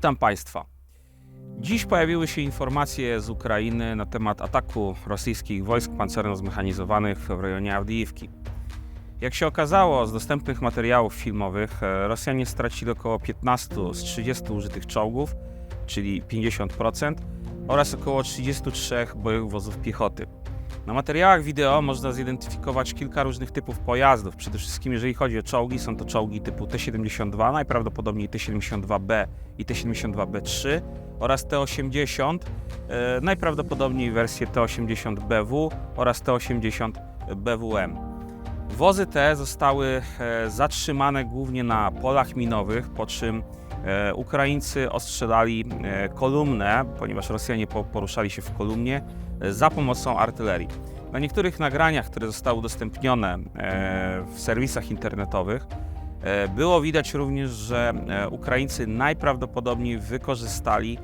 Witam Państwa. Dziś pojawiły się informacje z Ukrainy na temat ataku rosyjskich wojsk pancerno-zmechanizowanych w rejonie Awdijiwki. Jak się okazało z dostępnych materiałów filmowych, e, Rosjanie stracili około 15 z 30 użytych czołgów, czyli 50%, oraz około 33 bojowych wozów piechoty. Na materiałach wideo można zidentyfikować kilka różnych typów pojazdów. Przede wszystkim, jeżeli chodzi o czołgi, są to czołgi typu T-72, najprawdopodobniej T-72B i T-72B3 oraz T-80, e, najprawdopodobniej wersje T-80BW oraz T-80BWM. Wozy te zostały e, zatrzymane głównie na polach minowych, po czym e, Ukraińcy ostrzelali e, kolumnę, ponieważ Rosjanie po- poruszali się w kolumnie, za pomocą artylerii. Na niektórych nagraniach, które zostały udostępnione w serwisach internetowych, było widać również, że Ukraińcy najprawdopodobniej wykorzystali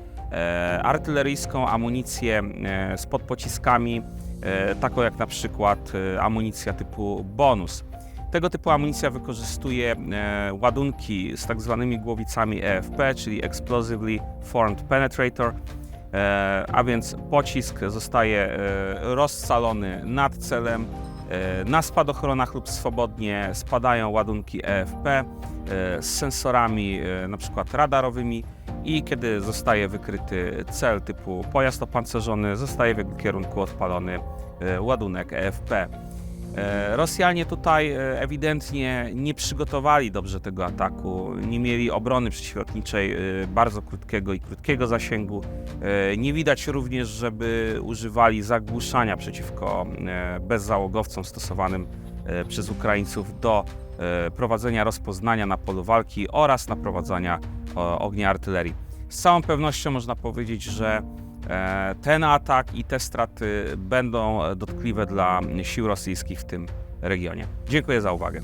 artyleryjską amunicję e, z podpociskami, e, taką jak na przykład e, amunicja typu bonus. Tego typu amunicja wykorzystuje e, ładunki z tak zwanymi głowicami EFP, czyli Explosively Formed Penetrator, e, a więc pocisk zostaje e, rozcalony nad celem. E, na spadochronach lub swobodnie spadają ładunki EFP e, z sensorami e, przykład radarowymi i kiedy zostaje wykryty cel typu pojazd opancerzony, zostaje w jego kierunku odpalony ładunek EFP. E, Rosjanie tutaj e, ewidentnie nie przygotowali dobrze tego ataku, nie mieli obrony przeciwlotniczej e, bardzo krótkiego i krótkiego zasięgu. Nie widać również, żeby używali zagłuszania przeciwko bezzałogowcom stosowanym przez Ukraińców do prowadzenia rozpoznania na polu walki oraz naprowadzania ognia artylerii. Z całą pewnością można powiedzieć, że e, ten atak i te straty będą dotkliwe dla sił rosyjskich w tym regionie. Dziękuję za uwagę.